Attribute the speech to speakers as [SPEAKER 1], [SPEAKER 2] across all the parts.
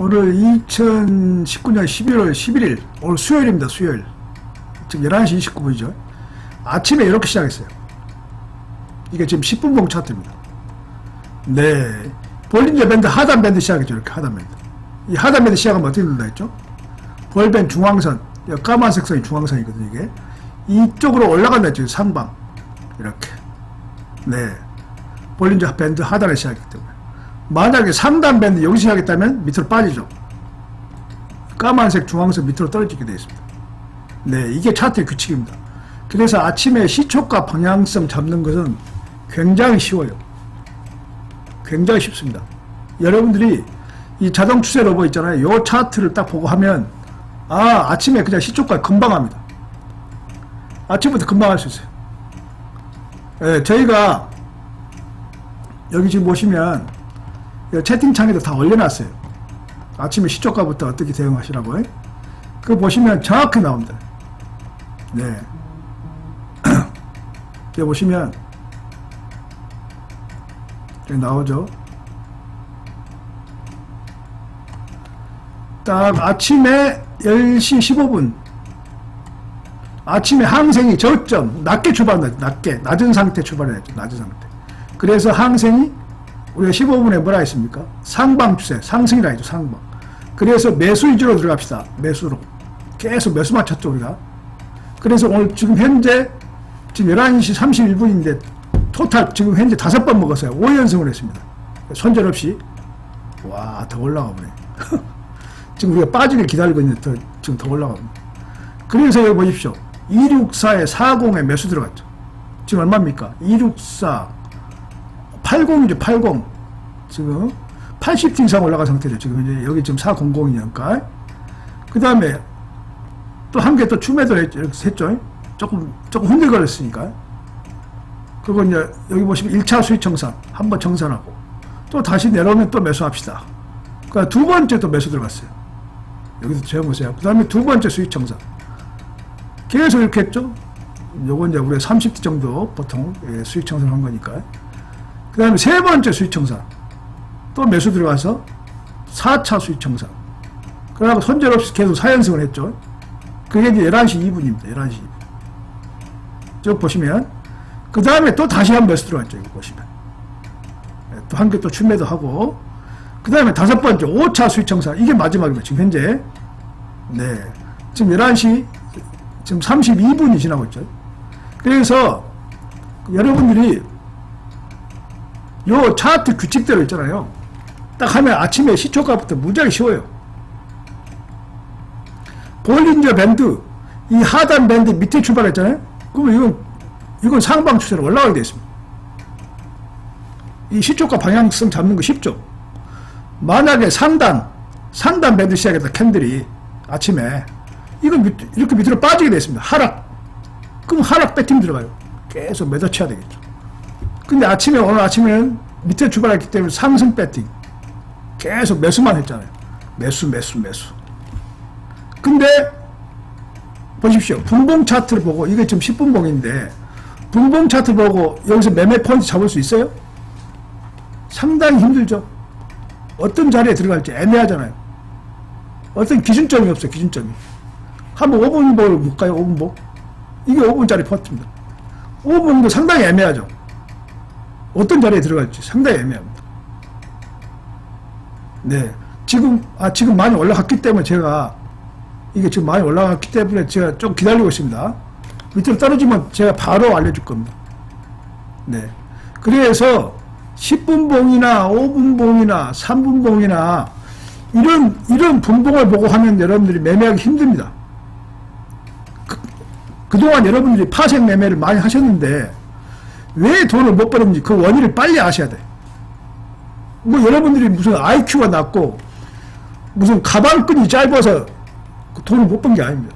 [SPEAKER 1] 오늘 2019년 11월 11일 오늘 수요일입니다 수요일. 지금 11시 29분이죠. 아침에 이렇게 시작했어요. 이게 지금 10분봉 차트입니다. 네. 볼린저 밴드 하단 밴드 시작했죠 이렇게 하단 밴드. 이 하단 밴드 시작하면 어떻게 된다 했죠? 볼밴 중앙선 이 까만색 선이 중앙선이거든요 이게. 이쪽으로 올라간다 했죠 상방. 이렇게. 네. 볼린저 밴드 하단에 시작했기 때문에 만약에 상단 밴드 여기 시작했다면 밑으로 빠지죠. 까만색 중앙선 밑으로 떨어지게 되어 있습니다. 네, 이게 차트의 규칙입니다. 그래서 아침에 시초가 방향성 잡는 것은 굉장히 쉬워요. 굉장히 쉽습니다. 여러분들이 이 자동 추세 로봇 있잖아요. 요 차트를 딱 보고 하면 아 아침에 그냥 시초가 금방 합니다. 아침부터 금방 할 수 있어요. 예, 저희가 여기 지금 보시면 이 채팅창에도 다 올려놨어요. 아침에 시초가부터 어떻게 대응하시라고요. 그거 보시면 정확히 나옵니다. 네. 여기 보시면 여기 나오죠. 딱 아침에 10시 15분 아침에 항생이 저점 낮게 출발한다. 낮게 낮은 상태 출발해야죠. 낮은 상태. 그래서 항생이 우리가 15분에 뭐라 했습니까? 상방 추세, 상승이라 했죠, 상방. 그래서 매수 위주로 들어갑시다. 매수로. 계속 매수 맞췄죠, 우리가. 그래서 오늘 지금 현재 지금 11시 31분인데 토탈 지금 현재 다섯 번 먹었어요. 5연승을 했습니다. 손절 없이. 와, 더 올라가 보네. 지금 우리가 빠지길 기다리고 있는데 더, 지금 더 올라가 보네. 그래서 여기 보십시오. 264에 40에 매수 들어갔죠. 지금 얼마입니까? 264, 80이죠, 80. 지금 80트 이상 올라간 상태죠. 지금 이제 여기 지금 400이니까. 그 다음에 또 한 개 또 추매도 했죠. 조금, 조금 흔들거렸으니까. 그리고 이제 여기 보시면 1차 수익 청산. 한번 청산하고. 또 다시 내려오면 또 매수합시다. 그러니까 두 번째 또 매수 들어갔어요. 여기서 재보세요. 그 다음에 두 번째 수익 청산. 계속 이렇게 했죠. 요건 이제 우리가 30대 정도 보통 예, 수익 청산한 거니까. 그 다음에 세 번째 수익 청산. 또 매수 들어가서 4차 수익 청산. 그러고 손절 없이 계속 4연승을 했죠. 그게 이제 11시 2분입니다. 11시 2분. 쭉 보시면. 그 다음에 또 다시 한번 매수 들어갔죠. 이거 보시면. 예, 또한 개 또 출매도 하고. 그 다음에 다섯 번째 5차 수익 청산. 이게 마지막입니다. 지금 현재. 네. 지금 11시 지금 32분이 지나고 있죠. 그래서 여러분들이 요 차트 규칙대로 있잖아요. 딱 하면 아침에 시초가부터 무지하게 쉬워요. 볼린저 밴드, 이 하단 밴드 밑에 출발했잖아요. 그러면 이건, 이건 상방 추세로 올라가게 되어 있습니다. 이 시초가 방향성 잡는 거 쉽죠? 만약에 상단, 상단 밴드 시작했다, 캔들이 아침에 이건 밑, 이렇게 밑으로 빠지게 됐습니다. 하락. 그럼 하락 배팅 들어가요. 계속 매도 쳐야 되겠죠. 근데 아침에, 오늘 아침에는 밑에 출발했기 때문에 상승 배팅. 계속 매수만 했잖아요. 매수, 매수, 매수. 근데, 보십시오. 분봉 차트를 보고, 이게 지금 10분 봉인데, 분봉 차트 보고 여기서 매매 포인트 잡을 수 있어요? 상당히 힘들죠. 어떤 자리에 들어갈지 애매하잖아요. 어떤 기준점이 없어요, 기준점이. 한번 5분봉을 볼까요, 5분봉? 이게 5분짜리 포트입니다. 5분도 상당히 애매하죠. 어떤 자리에 들어갈지 상당히 애매합니다. 네. 지금, 아, 지금 많이 올라갔기 때문에 제가, 이게 지금 많이 올라갔기 때문에 제가 좀 기다리고 있습니다. 밑으로 떨어지면 제가 바로 알려줄 겁니다. 네. 그래서 10분 봉이나 5분 봉이나 3분 봉이나 이런, 이런 분봉을 보고 하면 여러분들이 매매하기 힘듭니다. 그, 그동안 여러분들이 파생 매매를 많이 하셨는데 왜 돈을 못 버는지 그 원인을 빨리 아셔야 돼. 뭐 여러분들이 무슨 IQ가 낮고 무슨 가방끈이 짧아서 그 돈을 못 번 게 아닙니다.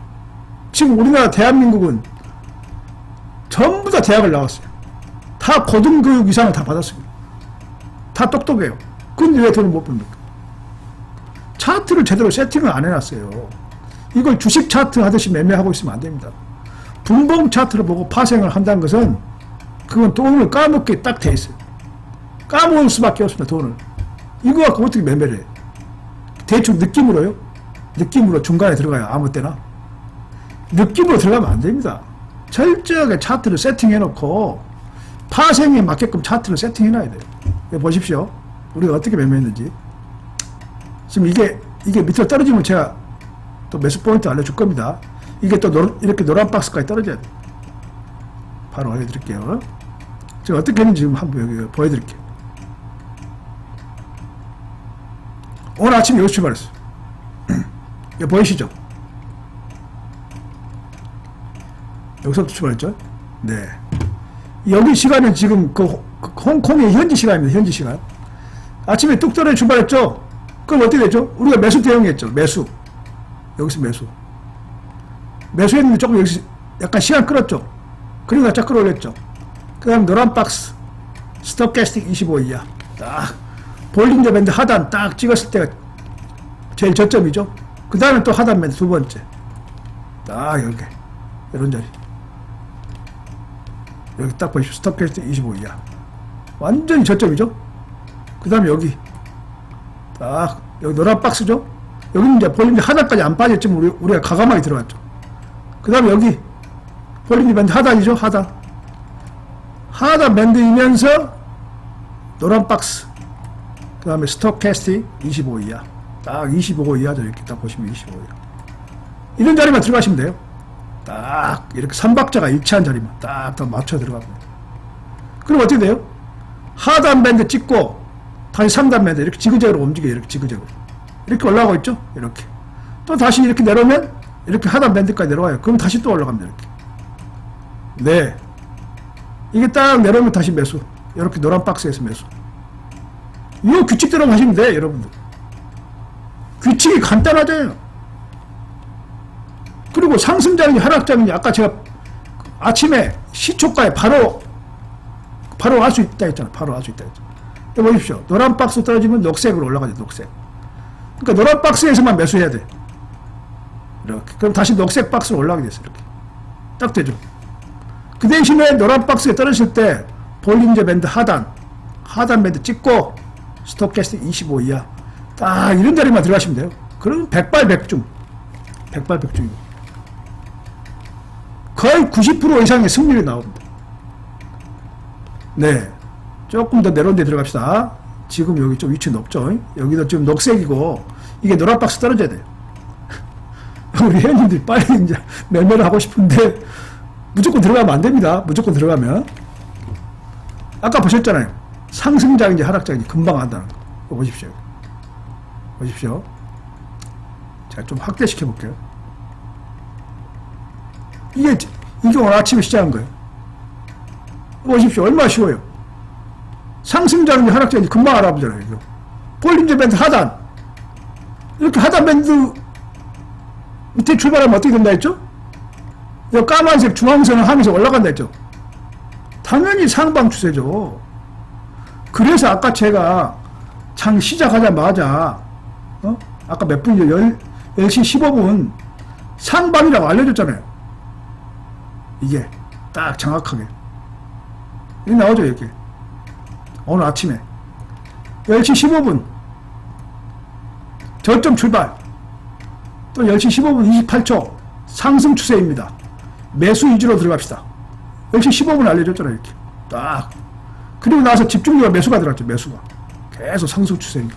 [SPEAKER 1] 지금 우리나라 대한민국은 전부 다 대학을 나왔어요. 다 고등교육 이상을 다 받았습니다. 다 똑똑해요. 근데 왜 돈을 못 법니까? 차트를 제대로 세팅을 안 해놨어요. 이걸 주식 차트 하듯이 매매하고 있으면 안 됩니다. 분봉 차트를 보고 파생을 한다는 것은 그건 돈을 까먹게 딱 돼 있어요. 까먹을 수밖에 없습니다, 돈을. 이거 갖고 어떻게 매매를 해? 대충 느낌으로요. 느낌으로 중간에 들어가요. 아무 때나. 느낌으로 들어가면 안 됩니다. 철저하게 차트를 세팅해놓고 파생에 맞게끔 차트를 세팅해놔야 돼요. 보십시오. 우리가 어떻게 매매했는지. 지금 이게 이게 밑으로 떨어지면 제가 또 매수 포인트 알려줄 겁니다. 이게 또 노, 이렇게 노란 박스까지 떨어져야 돼. 바로 알려드릴게요. 제가 어떻게 했는지 지금 한번 여기 보여드릴게요. 오늘 아침에 여기 출발했어요. 이거 보이시죠? 여기서부터 출발했죠? 네. 여기 시간은 지금 그, 호- 그 홍콩의 현지 시간입니다. 현지 시간. 아침에 뚝 떨어 출발했죠? 그럼 어떻게 됐죠? 우리가 매수 대응했죠. 매수. 여기서 매수. 매수했는데 조금 여기서 약간 시간 끌었죠. 그리고 살짝 끌어올렸죠. 그 다음 노란 박스. 스톱캐스틱 25 이하. 딱. 볼링저 밴드 하단 딱 찍었을 때가 제일 저점이죠. 그 다음에 또 하단 밴드 두 번째. 딱 이렇게. 이런 자리. 여기 딱 보십시오. 스톱캐스틱 25 이하. 완전히 저점이죠. 그 다음에 여기. 딱. 여기 노란 박스죠. 여기는 이제 볼링저 하단까지 안 빠졌지만 우리, 우리가 가감하게 들어갔죠. 그 다음에 여기. 볼링저 밴드 하단이죠. 하단. 하단 밴드이면서 노란 박스. 그 다음에 스톱캐스팅 25 이하. 딱 25 이하죠. 이렇게 딱 보시면 25 이하. 이런 자리만 들어가시면 돼요. 딱 이렇게 삼박자가 일치한 자리만 딱더 맞춰 돼요. 그럼 어떻게 돼요? 하단 밴드 찍고 다시 3단 밴드 이렇게 지그재그로 움직여요. 이렇게 지그재그로. 이렇게 올라가고 있죠? 이렇게. 또 다시 이렇게 내려오면 이렇게 하단 밴드까지 내려와요. 그럼 다시 또 올라갑니다. 이렇게. 네. 이게 딱 내려오면 다시 매수. 이렇게 노란 박스에서 매수. 이 규칙대로 하시면 돼, 여러분들. 규칙이 간단하잖아요. 그리고 상승장인지 하락장인지 아까 제가 아침에 시초가에 바로 바로 알 수 있다 했잖아. 바로 알 수 있다 했잖아. 보십시오. 노란 박스 떨어지면 녹색으로 올라가죠. 녹색. 그러니까 노란 박스에서만 매수해야 돼. 이렇게. 그럼 다시 녹색 박스로 올라가게 됐어. 이렇게. 딱 되죠. 그 대신에 노란 박스에 떨어질 때 볼린저 밴드 하단, 하단 밴드 찍고 스톱캐스팅 25 이하. 딱 이런 자리만 들어가시면 돼요. 그러면 백발백중. 백발백중이고. 거의 90% 이상의 승률이 나옵니다. 네. 조금 더 내려온 데 들어갑시다. 지금 여기 좀 위치 높죠? 여기도 지금 녹색이고, 이게 노란 박스 떨어져야 돼요. 우리 회원님들이 빨리 이제 매매를 하고 싶은데, 무조건 들어가면 안 됩니다. 무조건 들어가면. 아까 보셨잖아요. 상승장인지 하락장인지 금방 안다는 거. 보십시오. 보십시오. 제가 좀 확대시켜 볼게요. 이게, 이게 오늘 아침에 시작한 거예요. 보십시오. 얼마나 쉬워요. 상승장인지 하락장인지 금방 알아보잖아요. 이거. 볼린저 밴드 하단. 이렇게 하단 밴드 밑에 출발하면 어떻게 된다 했죠? 이 까만색 중앙선을 하면서 올라간다 했죠? 당연히 상방 추세죠. 그래서 아까 제가 장 시작하자마자, 어? 아까 몇 분이죠? 10, 10시 15분 상방이라고 알려줬잖아요. 이게 딱 정확하게. 이게 나오죠, 이렇게. 오늘 아침에. 10시 15분. 저점 출발. 또 10시 15분 28초. 상승 추세입니다. 매수 위주로 들어갑시다. 10시 15분 알려줬잖아요, 이렇게. 딱. 그리고 나서 집중적으로 매수가 들어갔죠, 매수가. 계속 상승 추세니까.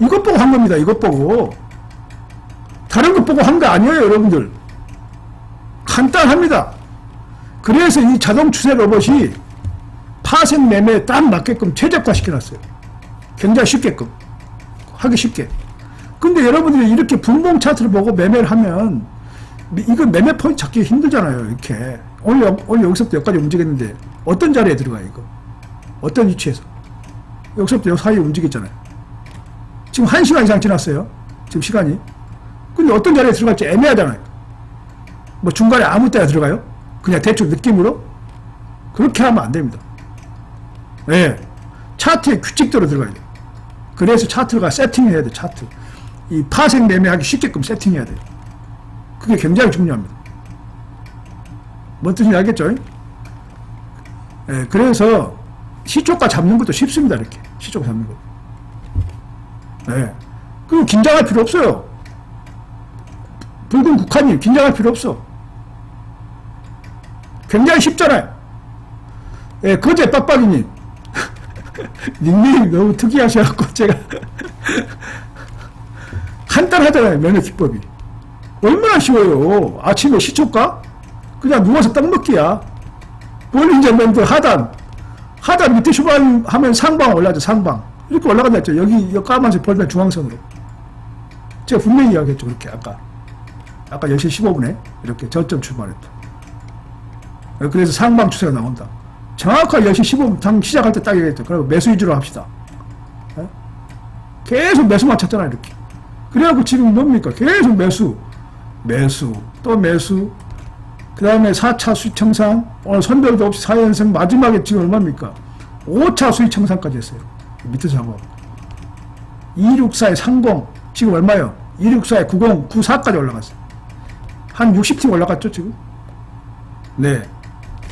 [SPEAKER 1] 이것 보고 한 겁니다, 이것 보고. 다른 것 보고 한 거 아니에요, 여러분들. 간단합니다. 그래서 이 자동 추세 로봇이 파생 매매에 딱 맞게끔 최적화 시켜놨어요. 굉장히 쉽게끔. 하기 쉽게. 근데 여러분들이 이렇게 분봉 차트를 보고 매매를 하면 이거 매매 포인트 찾기 힘들잖아요. 이렇게. 오늘, 여- 오늘 여기서부터 여기까지 움직였는데 어떤 자리에 들어가요, 이거? 어떤 위치에서? 여기서부터 여기 사이에 움직였잖아요. 지금 1 시간 이상 지났어요. 지금 시간이. 근데 어떤 자리에 들어갈지 애매하잖아요. 뭐 중간에 아무 때나 들어가요? 그냥 대충 느낌으로? 그렇게 하면 안 됩니다. 예. 차트의 규칙대로 들어가야 돼요. 그래서 차트가 세팅해야 돼, 차트. 이 파생 매매하기 쉽게끔 세팅해야 돼요. 그게 굉장히 중요합니다. 뭔 뜻인지 알겠죠? 예, 그래서 시초가 잡는 것도 쉽습니다, 이렇게. 시초가 잡는 거. 예. 그리고 긴장할 필요 없어요. 붉은 국한이 긴장할 필요 없어. 굉장히 쉽잖아요. 예, 거제 빡빡이님. 닉네임이 너무 특이하셔갖고 제가 간단하잖아요 면역 기법이 얼마나 쉬워요? 아침에 시초가? 그냥 누워서 떡 먹기야. 볼린저 밴드 하단 하단 밑에 슈발 하면 상방 올라죠 상방. 이렇게 올라간다 했죠. 여기 이 까만색 볼면 중앙선으로. 제가 분명히 이야기했죠 그렇게 아까. 아까 10시 15분에 이렇게 저점 출발했다. 그래서 상방 추세가 나온다. 정확하게 10시 15분 당 시작할 때 딱 얘기했죠. 그리고 매수 위주로 합시다. 예? 계속 매수만 찾잖아 이렇게. 그래갖고 지금 뭡니까? 계속 매수 매수 또 매수 그 다음에 4차 수익 청산 오늘 선별도 없이 4연승 마지막에 지금 얼마입니까? 5차 수익 청산까지 했어요. 밑에 작업. 264에 30 지금 얼마요? 264에 90 94까지 올라갔어요. 한 60팀 올라갔죠 지금? 네.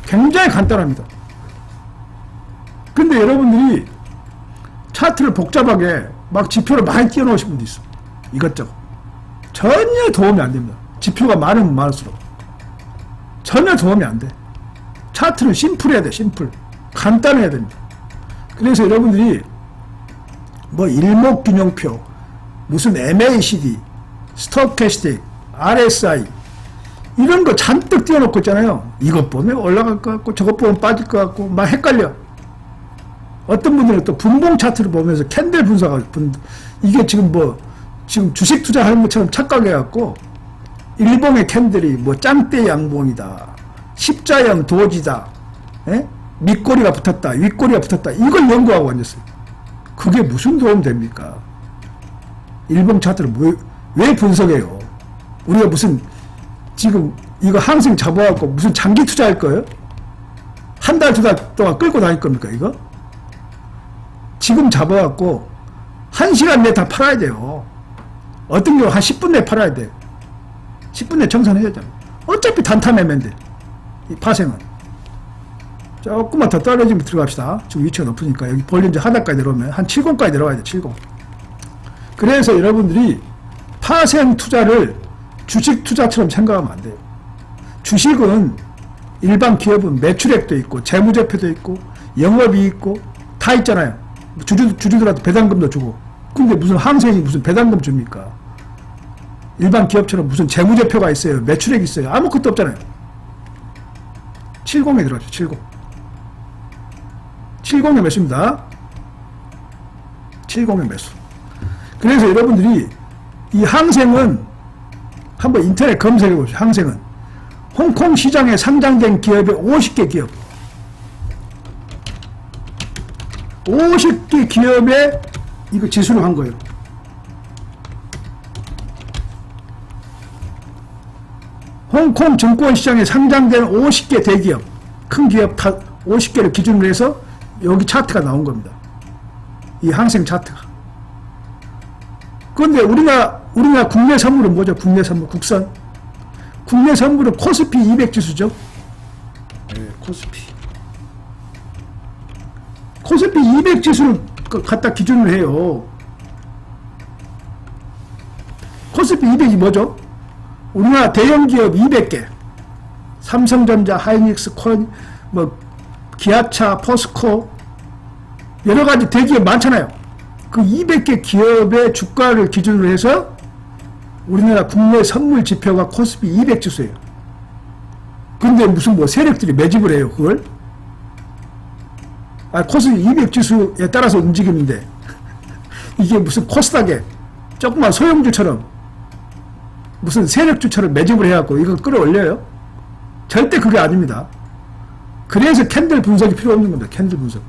[SPEAKER 1] 굉장히 간단합니다. 근데 여러분들이 차트를 복잡하게 막 지표를 많이 띄워놓으신 분도 있어. 이것저것. 전혀 도움이 안 됩니다. 지표가 많으면 많을수록. 전혀 도움이 안 돼. 차트는 심플해야 돼, 심플. 간단해야 됩니다. 그래서 여러분들이 뭐 일목균형표, 무슨 MACD, 스토캐스틱, RSI, 이런 거 잔뜩 띄워놓고 있잖아요. 이것 보면 올라갈 것 같고, 저것 보면 빠질 것 같고, 막 헷갈려. 어떤 분들은 또 분봉 차트를 보면서 캔들 분석을 분 이게 지금 뭐 지금 주식 투자하는 것처럼 착각해갖고 일봉의 캔들이 뭐 짱대 양봉이다 십자형 도지다 예? 밑꼬리가 붙었다 윗꼬리가 붙었다 이걸 연구하고 앉았어요. 그게 무슨 도움 됩니까? 일봉 차트를 뭐, 왜 분석해요? 우리가 무슨 지금 이거 항생 잡아갖고 무슨 장기 투자할 거예요? 한 달 두달 동안 끌고 다닐 겁니까 이거? 지금 잡아갖고 한 시간 내에 다 팔아야 돼요. 어떤 경우 한 10분 내에 팔아야 돼. 10분 내에 청산해야 돼. 어차피 단타 매면 돼. 이 파생은. 조금만 더 떨어지면 들어갑시다. 지금 위치가 높으니까 여기 볼린저 하단까지 내려오면 한 70까지 내려와야 돼. 70. 그래서 여러분들이 파생 투자를 주식 투자처럼 생각하면 안 돼요. 주식은 일반 기업은 매출액도 있고 재무제표도 있고 영업이 있고 다 있잖아요. 주주, 주주들한테 배당금도 주고. 근데 무슨 항생이 무슨 배당금 줍니까? 일반 기업처럼 무슨 재무제표가 있어요. 매출액이 있어요. 아무 것도 없잖아요. 70에 들어가죠, 70. 70에 매수입니다. 70에 매수. 그래서 여러분들이 이 항생은 한번 인터넷 검색해 보시죠. 항생은. 홍콩 시장에 상장된 기업의 50개 기업. 50개 기업에 이거 지수를 한 거예요. 홍콩 증권시장에 상장된 50개 대기업, 큰 기업 다 50개를 기준으로 해서 여기 차트가 나온 겁니다. 이 항생 차트가. 그런데 우리가, 우리가 국내 선물은 뭐죠? 국내 선물, 국산. 국내 선물은 코스피 200 지수죠? 네, 코스피. 코스피 200 지수를 그 갖다 기준으로 해요. 코스피 200이 뭐죠? 우리나라 대형 기업 200개. 삼성전자, 하이닉스, 콘, 뭐, 기아차, 포스코, 여러 가지 대기업 많잖아요. 그 200개 기업의 주가를 기준으로 해서 우리나라 국내 선물 지표가 코스피 200 지수예요. 근데 무슨 뭐 세력들이 매집을 해요, 그걸? 아, 코스피 200 지수에 따라서 움직이는데 이게 무슨 코스닥에 조그만 소형주처럼 무슨 세력 주처럼 매집을 해갖고 이거 끌어올려요? 절대 그게 아닙니다. 그래서 캔들 분석이 필요 없는 겁니다. 캔들 분석.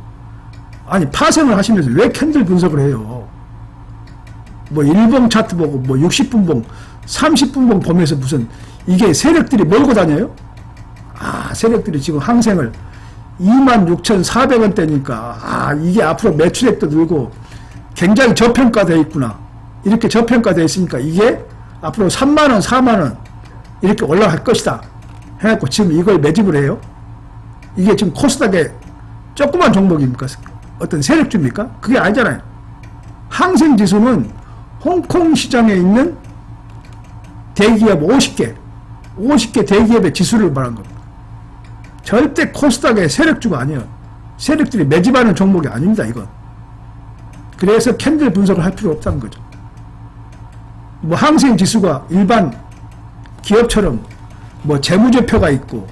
[SPEAKER 1] 아니 파생을 하시면서 왜 캔들 분석을 해요? 뭐 1봉 차트 보고 뭐 60분봉, 30분봉 보면서 무슨 이게 세력들이 몰고 다녀요? 아 세력들이 지금 항생을 26,400원대니까 아 이게 앞으로 매출액도 늘고 굉장히 저평가되어 있구나. 이렇게 저평가되어 있으니까 이게 앞으로 3만원, 4만원 이렇게 올라갈 것이다. 해갖고 지금 이걸 매집을 해요. 이게 지금 코스닥의 조그만 종목입니까? 어떤 세력주입니까? 그게 아니잖아요. 항생 지수는 홍콩 시장에 있는 대기업 50개, 50개 대기업의 지수를 말한 겁니다. 절대 코스닥의 세력주가 아니에요. 세력들이 매집하는 종목이 아닙니다, 이건. 그래서 캔들 분석을 할 필요 없다는 거죠. 뭐 항생 지수가 일반 기업처럼 뭐 재무제표가 있고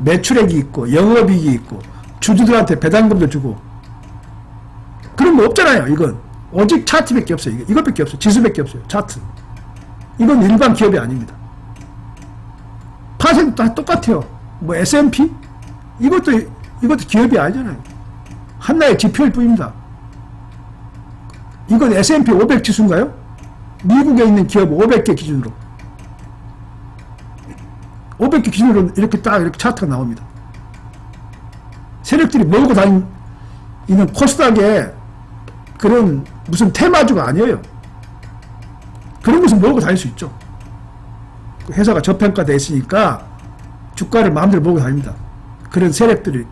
[SPEAKER 1] 매출액이 있고 영업이익이 있고 주주들한테 배당금도 주고 그런 거 없잖아요 이건. 오직 차트밖에 없어요. 이것밖에 없어요. 지수밖에 없어요 차트. 이건 일반 기업이 아닙니다. 파생 다 똑같아요. 뭐 S&P 이것도 이것도 기업이 아니잖아요. 하나의 지표일 뿐입니다. 이건 S&P 500 지수인가요? 미국에 있는 기업 500개 기준으로 500개 기준으로 이렇게 딱 이렇게 차트가 나옵니다. 세력들이 몰고 다니는 코스닥에 그런 무슨 테마주가 아니에요. 그런 것은 몰고 다닐 수 있죠. 그 회사가 저평가돼 있으니까 주가를 마음대로 몰고 다닙니다. 그런 세력들이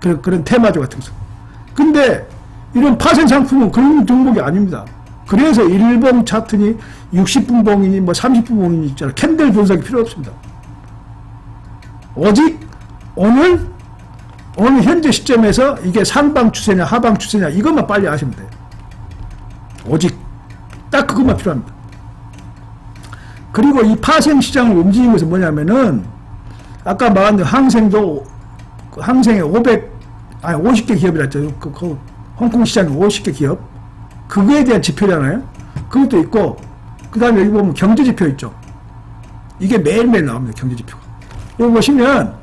[SPEAKER 1] 그런, 그런 테마주 같은 거. 근데 이런 파생 상품은 그런 종목이 아닙니다. 그래서 일봉 차트니 60분 봉이니 뭐 30분 봉이니 있잖아. 캔들 분석이 필요 없습니다. 오직 오늘 오늘 현재 시점에서 이게 상방 추세냐 하방 추세냐 이것만 빨리 아시면 돼요. 오직 딱 그것만 필요합니다. 그리고 이 파생 시장을 움직이는 것은 뭐냐면은 아까 말한 대로 항생도 그 항생에 500 아니 50개 기업이라 했죠. 그, 그 홍콩 시장에 50개 기업 그거에 대한 지표잖아요. 그것도 있고 그 다음에 여기 보면 경제 지표 있죠. 이게 매일매일 나옵니다. 경제 지표가. 여기 보시면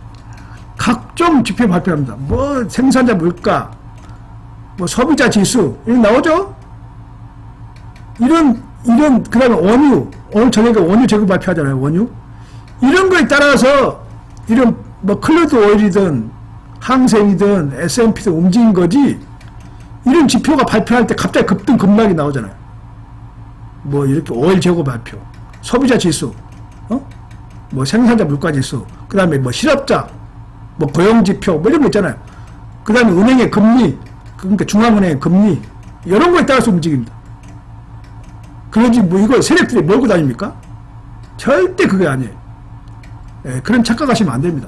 [SPEAKER 1] 각종 지표 발표합니다. 뭐 생산자 물가, 뭐 소비자 지수 이런 나오죠. 이런 이런 그 다음에 원유 오늘 저녁에 원유 재고 발표하잖아요. 원유 이런 거에 따라서 이런 뭐 클루드 오일이든 항생이든 S&P든 움직인 거지 이런 지표가 발표할 때 갑자기 급등 급락이 나오잖아요. 뭐 이렇게 오일 재고 발표, 소비자 지수, 어? 뭐 생산자 물가 지수, 그 다음에 뭐 실업자, 뭐 고용 지표, 뭐 이런 거 있잖아요. 그 다음에 은행의 금리, 그러니까 중앙은행의 금리, 이런 거에 따라서 움직입니다. 그러지 뭐 이걸 세력들이 몰고 다닙니까? 절대 그게 아니에요. 예, 그런 착각하시면 안 됩니다.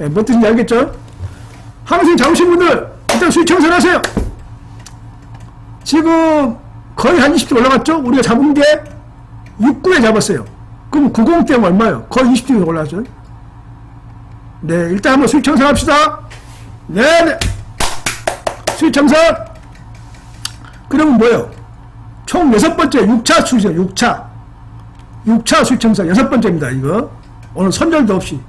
[SPEAKER 1] 예, 뭐 뜻인지 알겠죠? 항생 잡으신 분들, 일단 수익 청산하세요. 지금 거의 한 20대 올라갔죠? 우리가 잡은 게 6구에 잡았어요. 그럼 90 때문에 얼마예요? 거의 20대 올라갔죠? 네, 일단 한번 수익 청산합시다. 네, 네. 수익 청산. 그러면 뭐예요? 총 여섯 번째 6차 수익, 6차. 6차 수익 청산 여섯 번째입니다, 이거. 오늘 선절도 없이.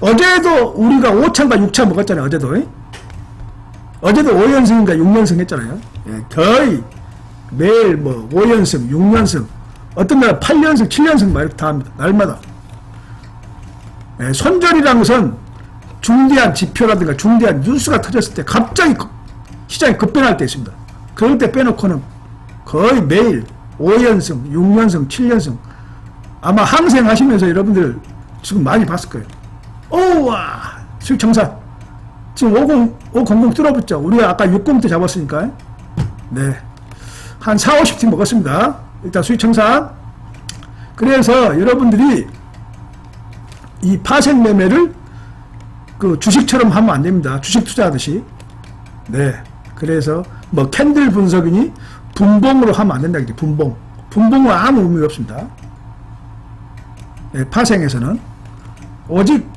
[SPEAKER 1] 어제도 우리가 5차인가 6차 먹었잖아요, 어제도. 에? 어제도 5연승인가 6연승 했잖아요. 예, 거의 매일 뭐 5연승, 6연승, 어떤 날 8연승, 7연승 막 이렇게 다 합니다. 날마다. 예, 손절이라는 것은 중대한 지표라든가 중대한 뉴스가 터졌을 때 갑자기 급- 시장이 급변할 때 있습니다. 그럴 때 빼놓고는 거의 매일 5연승, 6연승, 7연승 아마 항생 하시면서 여러분들 지금 많이 봤을 거예요. 오와 수익 청산 지금 50, 500 뚫어붙죠. 우리가 아까 60때 잡았으니까. 네. 한 4, 50팀 먹었습니다. 일단 수익 청산. 그래서 여러분들이 이 파생 매매를 그 주식처럼 하면 안 됩니다. 주식 투자하듯이. 네. 그래서 뭐 캔들 분석이니 분봉으로 하면 안 된다. 이게 분봉. 분봉은 아무 의미가 없습니다. 네, 파생에서는 오직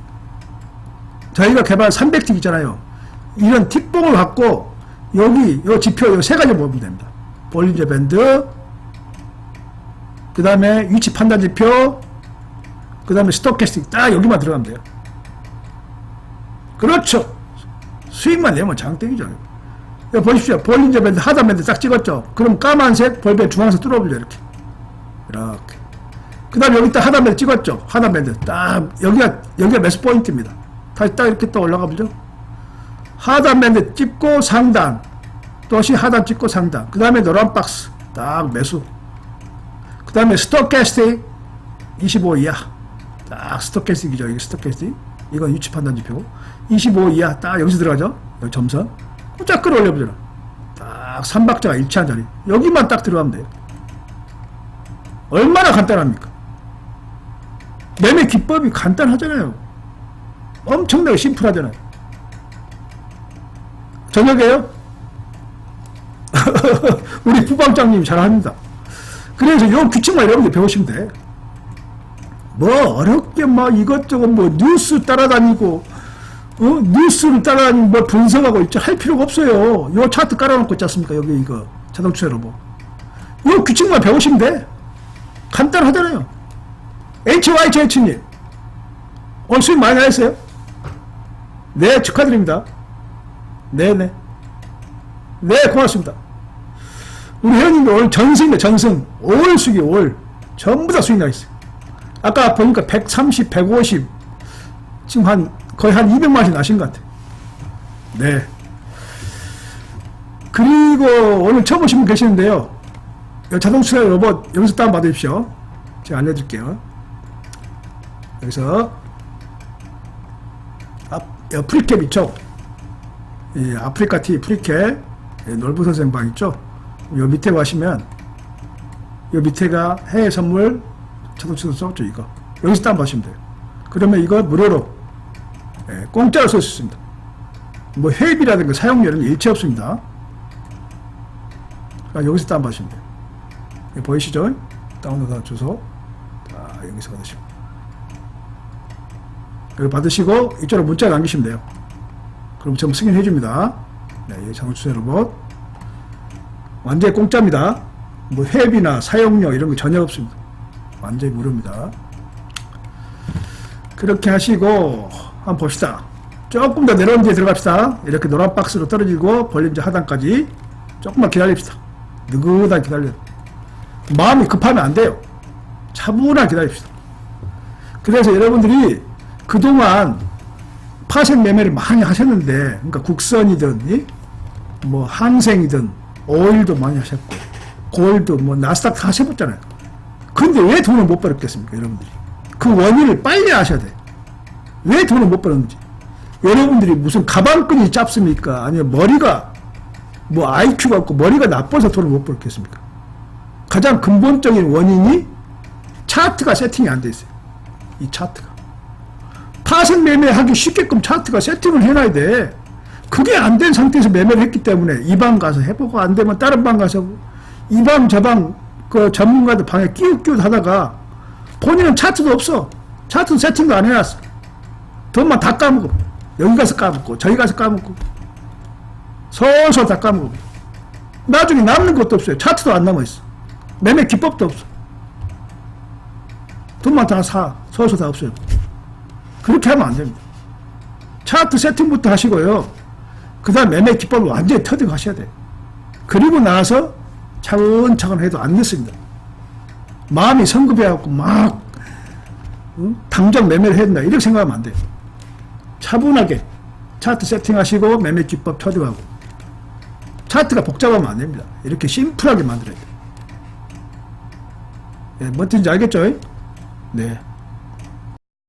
[SPEAKER 1] 저희가 개발 300틱 있잖아요. 이런 틱봉을 갖고 여기 요 지표 요 세 가지 보면 됩니다. 볼린저 밴드, 그 다음에 위치 판단 지표, 그 다음에 스토캐스틱 딱 여기만 들어가면 돼요. 그렇죠. 수익만 내면 장땡이죠. 여기 보십시오. 볼린저 밴드, 하단 밴드 딱 찍었죠. 그럼 까만색 볼펜 중앙에서 뚫어버려 이렇게. 이렇게. 그 다음에 여기 딱 하단 밴드 찍었죠. 하단 밴드. 딱 여기가 여기가 매수 포인트입니다. 다시 딱 이렇게 또 올라가 보죠. 하단 밴드 찍고 상단. 또시 하단 찍고 상단. 그 다음에 노란 박스. 딱 매수. 그 다음에 스토캐스틱 25 이하. 딱 스토캐스틱이죠. 이게 스토캐스틱. 이건 위치 판단 지표. 25 이하. 딱 여기서 들어가죠. 여기 점선. 쫙 끌어올려 보잖아. 딱 3박자가 일치한 자리. 여기만 딱 들어가면 돼요. 얼마나 간단합니까? 매매 기법이 간단하잖아요. 엄청나게 심플하잖아요. 저녁에요? 우리 부방장님 잘합니다. 그래서 요 규칙만 여러분들 배우시면 돼. 뭐 어렵게 막 이것저것 뭐 뉴스 따라다니고 어? 뉴스를 따라다니고 뭐 분석하고 있죠 할 필요가 없어요. 요 차트 깔아놓고 있지 않습니까? 여기 이거 자동차 여러분. 요 규칙만 배우시면 돼. 간단하잖아요. HYJH님 오늘 수익 많이 나셨어요? 네 축하드립니다. 네네. 네 고맙습니다. 우리 회원님들 오늘 전승입니다 전승. 올 수익이 올. 전부 다 수익 나 있어요. 아까 보니까 130, 150 지금 한 거의 한 200만 원씩 나신 것 같아요. 네. 그리고 오늘 처음 오신 분 계시는데요. 이 자동차 로봇 여기서 다운 받으십시오. 제가 알려드릴게요. 여기서 프리캡 있죠? 이 아프리카 티 프리캡 예, 놀부 선생 방 있죠? 요 밑에 가시면 요 밑에가 해외 선물 자동차 썼죠 이거 여기서 다운 받으시면 돼요. 그러면 이거 무료로 예, 공짜로 쓸 수 있습니다. 뭐 회비라든가 사용료는 일체 없습니다. 그러니까 여기서 다운 받으시면 돼요. 여기 보이시죠? 다운로드 주소 자 여기서 받으시고 여기 받으시고 이쪽으로 문자 남기시면 돼요. 그럼 전부 승인해 줍니다. 네, 이 자동차 로봇 완전히 공짜입니다. 뭐 회비나 사용료 이런 거 전혀 없습니다. 완전히 무료입니다. 그렇게 하시고 한번 봅시다. 조금 더 내려온 뒤에 들어갑시다. 이렇게 노란 박스로 떨어지고 볼륨제 하단까지 조금만 기다립시다. 느긋하게 기다려요. 마음이 급하면 안 돼요. 차분하게 기다립시다. 그래서 여러분들이 그동안 파생 매매를 많이 하셨는데, 그러니까 국선이든, 이? 뭐 항생이든, 오일도 많이 하셨고, 골드, 뭐 나스닥 다 하셔봤잖아요. 근데 왜 돈을 못 벌었겠습니까, 여러분들이? 그 원인을 빨리 아셔야 돼. 왜 돈을 못 벌었는지. 여러분들이 무슨 가방끈이 짧습니까? 아니면 머리가, 뭐 IQ가 없고 머리가 나빠서 돈을 못 벌겠습니까? 가장 근본적인 원인이 차트가 세팅이 안 돼 있어요. 이 차트가. 파생 매매하기 쉽게끔 차트가 세팅을 해놔야 돼. 그게 안 된 상태에서 매매를 했기 때문에 이 방 가서 해보고 안 되면 다른 방 가서 이 방 저 방 그 전문가들 방에 끼웃끼웃 하다가 본인은 차트도 없어. 차트 세팅도 안 해놨어. 돈만 다 까먹고 여기 가서 까먹고 저기 가서 까먹고 솔솔 다 까먹고 나중에 남는 것도 없어요. 차트도 안 남아있어. 매매 기법도 없어. 돈만 다 사. 솔솔 다 없어요. 그렇게 하면 안 됩니다. 차트 세팅부터 하시고요. 그 다음 매매 기법을 완전히 터득 하셔야 돼요. 그리고 나서 차근차근 해도 안 됐습니다. 마음이 성급해갖고 막, 응? 당장 매매를 해야 된다. 이렇게 생각하면 안 돼요. 차분하게 차트 세팅하시고 매매 기법 터득하고. 차트가 복잡하면 안 됩니다. 이렇게 심플하게 만들어야 돼요. 예, 뭔 뜻인지 알겠죠? 네.